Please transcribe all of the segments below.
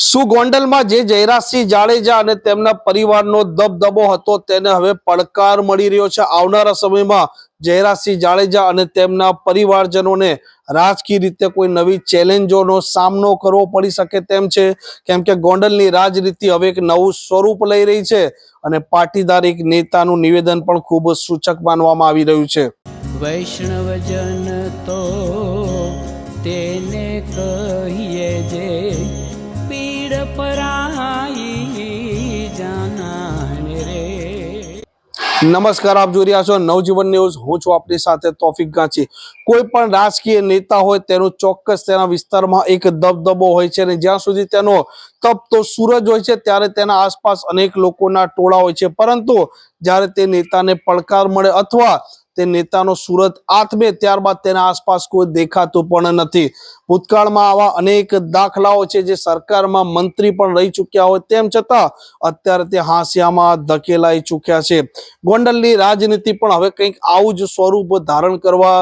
શું ગોંડલમાં જે જયરાજસિંહ જાડેજા અને તેમના પરિવારનો દબદબો હતો તેને હવે પડકાર મળી રહ્યો છે. આવનારા સમયમાં જયરાજસિંહ જાડેજા અને તેમના પરિવારજનોને રાજકીય રીતે કોઈ નવી ચેલેન્જોનો સામનો કરવો પડી શકે તેમ છે. કેમ કે ગોંડલની રાજનીતિ હવે એક નવું સ્વરૂપ લઈ રહી છે અને પાટીદાર એક નેતાનું નિવેદન પણ ખૂબ સૂચક માનવામાં આવી રહ્યું છે. વૈષ્ણવજન તો તેને કહીએ જે પીડ નમસ્કાર, આપ જોઈ રહ્યા છો નવજીવન ન્યૂઝ. હું છું આપની સાથે તોફિક ગાંચી. કોઈ પણ રાજકીય નેતા હોય તેનું ચોક્કસ તેના વિસ્તારમાં એક દબદબો હોય છે અને જ્યાં સુધી તેનો તપતો સૂરજ હોય છે ત્યારે તેના આસપાસ અનેક લોકોના ટોળા હોય છે. પરંતુ જ્યારે તે નેતાને પડકાર મળે અથવા તે નેતાનો સુરત આથમે ત્યારબાદ તેના આસપાસ કોઈ દેખાતું પણ નથી. ભૂતકાળમાં આવા અનેક દાખલાઓ છે જે સરકારમાં મંત્રી પણ રહી ચૂક્યા હોય તેમ છતાં અત્યારે તે હાંસિયામાં ધકેલાઈ ચૂક્યા છે. ગોંડલની રાજનીતિ પણ હવે કંઈક આવું જ સ્વરૂપ ધારણ કરવા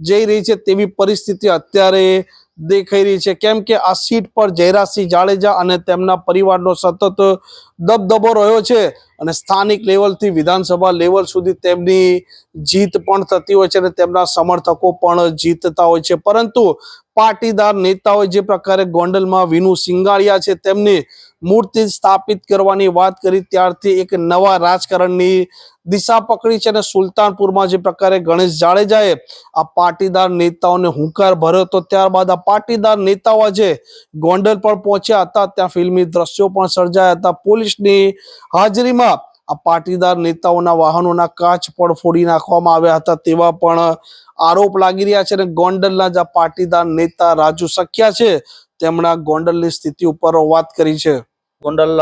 જઈ રહી છે તેવી પરિસ્થિતિ અત્યારે દેખાઈ રહી છે. કેમ કે આ સીટ પર જયરાજસિંહ જાડેજા અને તેમના પરિવારનો સતત દબદબો રહ્યો છે અને સ્થાનિક લેવલથી વિધાનસભા લેવલ સુધી તેમની જીત પણ થતી હોય છે અને તેમના સમર્થકો પણ જીતતા હોય છે. પરંતુ પાટીદાર નેતાઓએ જે પ્રકારે ગોંડલમાં વિનુ સિંગાળિયા છે, તેમની મૂર્તિ સ્થાપિત કરવાની વાત કરી, ત્યારથી એક નવા રાજકારણની દિશા પકડી છે અને સુલતાનપુરમાં જે પ્રકારે ગણેશ જાડેજાએ આ પાટીદાર નેતાઓને હુંકાર ભર્યો હતો ત્યારબાદ આ પાટીદાર નેતાઓ જે ગોંડલ પર પહોંચ્યા હતા. ત્યાં ફિલ્મી દ્રશ્યો પણ સર્જાયા હતા. પોલીસની હાજરીમાં આ પાટીદાર નેતાઓના વાહનોના કાચ પણ ફોડી નાખવામાં આવ્યા હતા તેવા પણ આરોપ લાગી રહ્યા છે અને ગોંડલના જે પાટીદાર નેતા રાજુ સખ્યા છે. તેમણે ગોંડલની સ્થિતિ ઉપર વાત કરી છે. ગોંડલ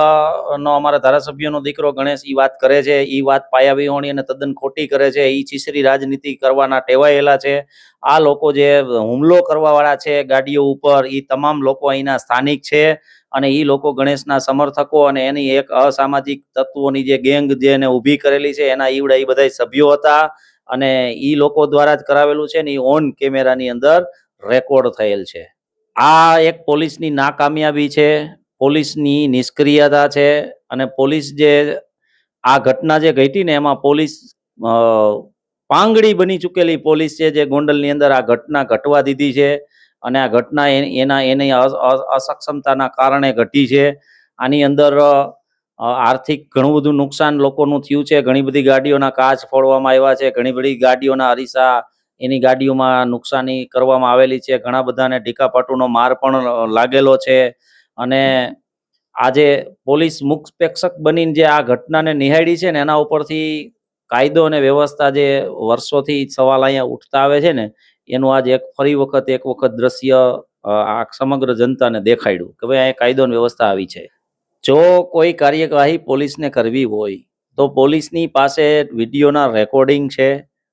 નો અમારા ધારાસભ્યનો દીકરો ગણેશ ઈ વાત કરે છે, ઈ વાત પાયાવિહોણી અને તદ્દન ખોટી કરે છે, ઈ ચીસરી રાજનીતિ કરવાના ટેવાયેલા છે. આ લોકો જે હુમલો કરવાવાળા છે ગાડીઓ ઉપર, ઈ તમામ લોકો અહીંના સ્થાનિક છે અને ઈ લોકો ગણેશના સમર્થકો અને એની એક અસામાજિક તત્વોની જે ગેંગ જે એને ઊભી કરેલી છે, એના ઈવડા ઈ બધા સભ્યો હતા અને ઈ લોકો દ્વારા જ કરાવેલું છે ને ઈ ઓન કેમેરાની અંદર રેકોર્ડ થયેલ છે. આ એક પોલીસની નાકામયાબી છે પોલીસની નિષ્ક્રિયતા છે અને પોલીસ જે આ ઘટના જે ઘટી ને એમાં પોલીસ પાંગડી બની ચૂકેલી પોલીસ છે જે ગોંડલની અંદર આ ઘટના ઘટવા દીધી છે અને આ ઘટના એના, એની અસક્ષમતાના કારણે ઘટી છે. આની અંદર આર્થિક ઘણું બધું નુકસાન લોકોનું થયું છે. ઘણી બધી ગાડીઓના કાચ ફોડવામાં આવ્યા છે. ઘણી બધી ગાડીઓના અરીસા એની ગાડીઓમાં નુકસાની કરવામાં આવેલી છે. ઘણા બધાને ઢીકાપાટુનો માર પણ લાગેલો છે. અને આજે પોલીસ મુખપેક્ષક બનીને જે આ ઘટનાને નિહાળી છે ને એના ઉપરથી કાયદો અને વ્યવસ્થા જે વર્ષોથી સવાલ અહીંયા ઉઠતા આવે છે ને, એનું આજે એક ફરી વખત, એક વખત દ્રશ્ય આ સમગ્ર જનતાને દેખાડ્યું કે ભાઈ અહીંયા કાયદો અને વ્યવસ્થા આવી છે. જો કોઈ કાર્યવાહી પોલીસને કરવી હોય, તો પોલીસની પાસે વિડીયોના રેકોર્ડિંગ છે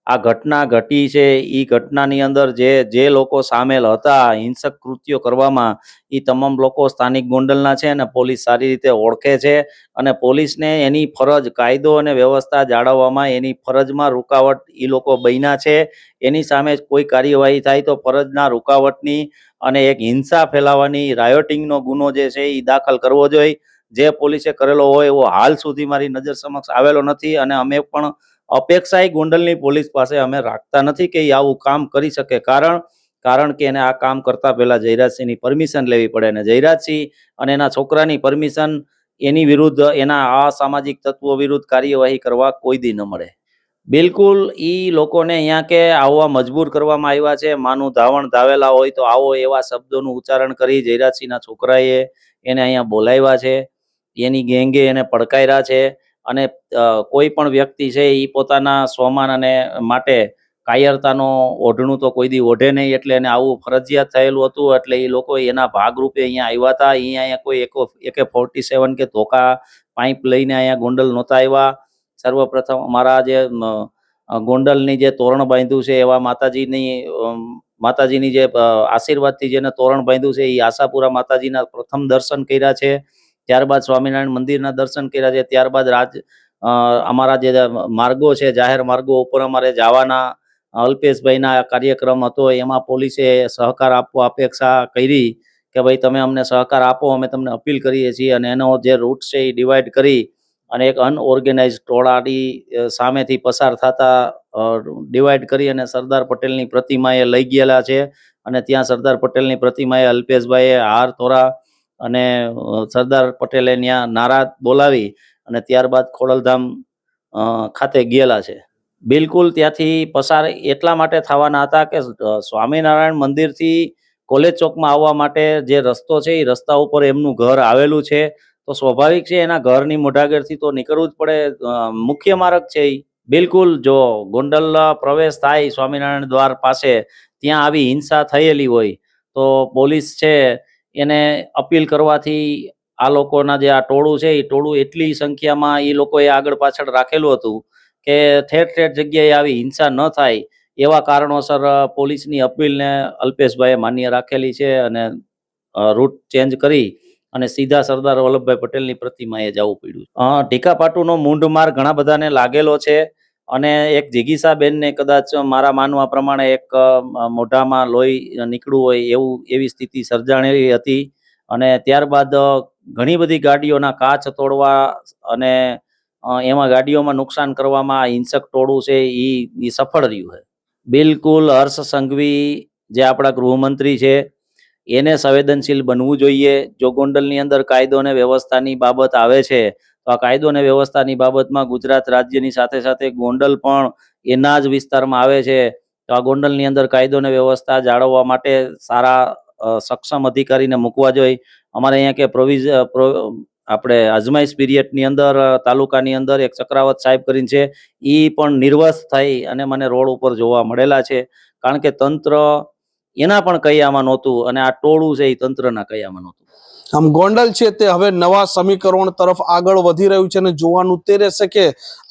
આ ઘટના ઘટી છે. એ ઘટનાની અંદર જે જે લોકો સામેલ હતા, હિંસક કૃત્યો કરવામાં એ તમામ લોકો સ્થાનિક ગોંડલના છે અને પોલીસ સારી રીતે ઓળખે છે અને પોલીસને એની ફરજ, કાયદો અને વ્યવસ્થા જાળવવામાં એની ફરજમાં રૂકાવટ એ લોકો બન્યા છે. એની સામે કોઈ કાર્યવાહી થાય તો ફરજના રૂકાવટની અને એક હિંસા ફેલાવવાની રાયોટિંગનો ગુનો જે છે એ દાખલ કરવો જોઈએ. જે પોલીસે કરેલો હોય એવો હાલ સુધી મારી નજર સમક્ષ આવેલો નથી અને અમે પણ અપેક્ષાએ ગોંડલની પોલીસ પાસે અમે રાખતા નથી કે એ આવું કામ કરી શકે. કારણ કારણ કે એને આ કામ કરતા પહેલા જયરાજસિંહની પરમિશન લેવી પડે અને જયરાજસિંહ અને એના છોકરાની પરમિશન એની વિરુદ્ધ એના આ સામાજિક તત્વો વિરુદ્ધ કાર્યવાહી કરવા કોઈ દી ન મળે. બિલકુલ એ લોકોને અહીંયા કે આવવા મજબૂર કરવામાં આવ્યા છે. માનું ધાવણ ધાવેલા હોય તો આવો એવા શબ્દોનું ઉચ્ચારણ કરી જયરાજસિંહના છોકરાએ એને અહીંયા બોલાવ્યા છે. એની ગેંગે એને પડકાર્યા છે. અને કોઈ પણ વ્યક્તિ છે એ પોતાના સ્વમાન અને માટે કાયરતાનો ઓઢણું તો કોઈ દી ઓઢે નહીં એટલે એને આવું ફરજિયાત થયેલું હતું એટલે એ લોકો એના ભાગરૂપે અહીંયા આવ્યા હતા અહીંયા કોઈ એકો, એકે ફોર્ટી સેવન કે ધોકા પાઇપ લઈને અહીંયા ગોંડલ નહોતા આવ્યા સર્વપ્રથમ અમારા જે ગોંડલની જે તોરણ બાંધ્યું છે એવા માતાજીની માતાજીની જે આશીર્વાદથી જેને તોરણ બાંધ્યું છે એ આશાપુરા માતાજીના પ્રથમ દર્શન કર્યા છે. ત્યારબાદ સ્વામિનારાયણ મંદિરના દર્શન કર્યા છે. ત્યારબાદ રાજ અમારા જે માર્ગો છે, જાહેર માર્ગો ઉપર અમારે જવાના, અલ્પેશભાઈના કાર્યક્રમ હતો. એમાં પોલીસે સહકાર આપવા અપેક્ષા કરી કે ભાઈ તમે અમને સહકાર આપો, અમે તમને અપીલ કરીએ છીએ અને એનો જે રૂટ છે એ ડિવાઈડ કરી અને એક અનઓર્ગેનાઇઝ ટોળાની સામેથી પસાર થતા ડિવાઈડ કરી અને સરદાર પટેલની પ્રતિમાએ લઈ ગયેલા છે. અને ત્યાં સરદાર પટેલની પ્રતિમાએ અલ્પેશભાઈએ હાર તોરા અને સરદાર પટેલે ત્યાં નારા બોલાવી અને ત્યારબાદ ખોડલધામ ખાતે ગયેલા છે. બિલકુલ ત્યાંથી પસાર એટલા માટે થવાના હતા કે સ્વામિનારાયણ મંદિરથી કોલેજ ચોકમાં આવવા માટે જે રસ્તો છે એ રસ્તા ઉપર એમનું ઘર આવેલું છે. તો સ્વાભાવિક છે એના ઘરની મોઢાગરથી તો નીકળવું જ પડે. મુખ્ય માર્ગ છે એ બિલકુલ જો ગોંડલ પ્રવેશ થાય સ્વામિનારાયણ દ્વાર પાસે, ત્યાં આવી હિંસા થયેલી હોય, તો પોલીસ છે એને અપીલ કરવાથી આ લોકોના જે આ ટોળું છે, એ ટોળું એટલી સંખ્યામાં એ લોકોએ આગળ પાછળ રાખેલું હતું કે ઠેર ઠેર જગ્યાએ આવી હિંસા ન થાય એવા કારણોસર પોલીસની અપીલને અલ્પેશભાઈએ માન્ય રાખેલી છે અને રૂટ ચેન્જ કરી અને સીધા સરદાર વલ્લભભાઈ પટેલની પ્રતિમાએ જવું પડ્યું. ઢીકાપાટુનો મૂંઢ માર ઘણા બધાને લાગેલો છે. અને એક જીગીસાબેનને કદાચ મારા માનવા પ્રમાણે એક મોઢામાં લોહી નીકળવું હોય એવું, એવી સ્થિતિ સર્જાણેલી હતી. અને ત્યારબાદ ઘણી બધી ગાડીઓના કાચ તોડવા અને એમાં ગાડીઓમાં નુકસાન કરવામાં હિંસક ટોળું છે એ સફળ રહ્યું છે. બિલકુલ હર્ષ સંઘવી જે આપણા ગૃહમંત્રી છે, એને સંવેદનશીલ બનવું જોઈએ. જો ગોંડલની અંદર કાયદો અને વ્યવસ્થાની બાબત આવે છે તો આ કાયદો અને વ્યવસ્થાની બાબતમાં ગુજરાત રાજ્યની સાથે સાથે ગોંડલ પણ એના જ વિસ્તારમાં આવે છે. તો આ ગોંડલની અંદર કાયદો અને વ્યવસ્થા જાળવવા માટે સારા સક્ષમ અધિકારીને મૂકવા જોઈએ. અમારે અહીંયા કે પ્રોવિઝ આપણે અજમાઈશ પીરિયડની અંદર તાલુકાની અંદર એક ચક્રાવત સાહેબ કરીને છે એ પણ નિર્વસ્થ થઈ અને મને રોડ ઉપર જોવા મળેલા છે. કારણ કે તંત્ર એના પણ કયામાં નહોતું અને આ ટોળું છે એ તંત્રના કયામાં નહોતું. આમ ગોંડલ છે તે હવે નવા સમીકરણ તરફ આગળ વધી રહ્યું છે અને જોવાનું તે રહેશે કે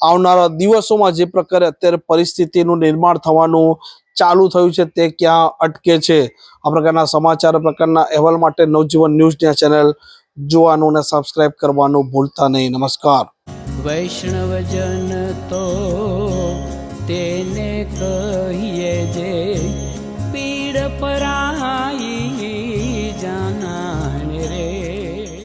આવનારા દિવસોમાં જે પ્રકારે અત્યારે પરિસ્થિતિનું નિર્માણ થવાનું ચાલુ થયું છે તે ક્યાં અટકે છે. આ પ્રકારના સમાચાર પ્રકારના અહેવાલ માટે નવજીવન ન્યૂઝની આ ચેનલ જોવાનું અને સબસ્ક્રાઇબ કરવાનું ભૂલતા નહીં. નમસ્કાર. વૈષ્ણવજન તો તેને કહીએ જે પીડ પરાઈ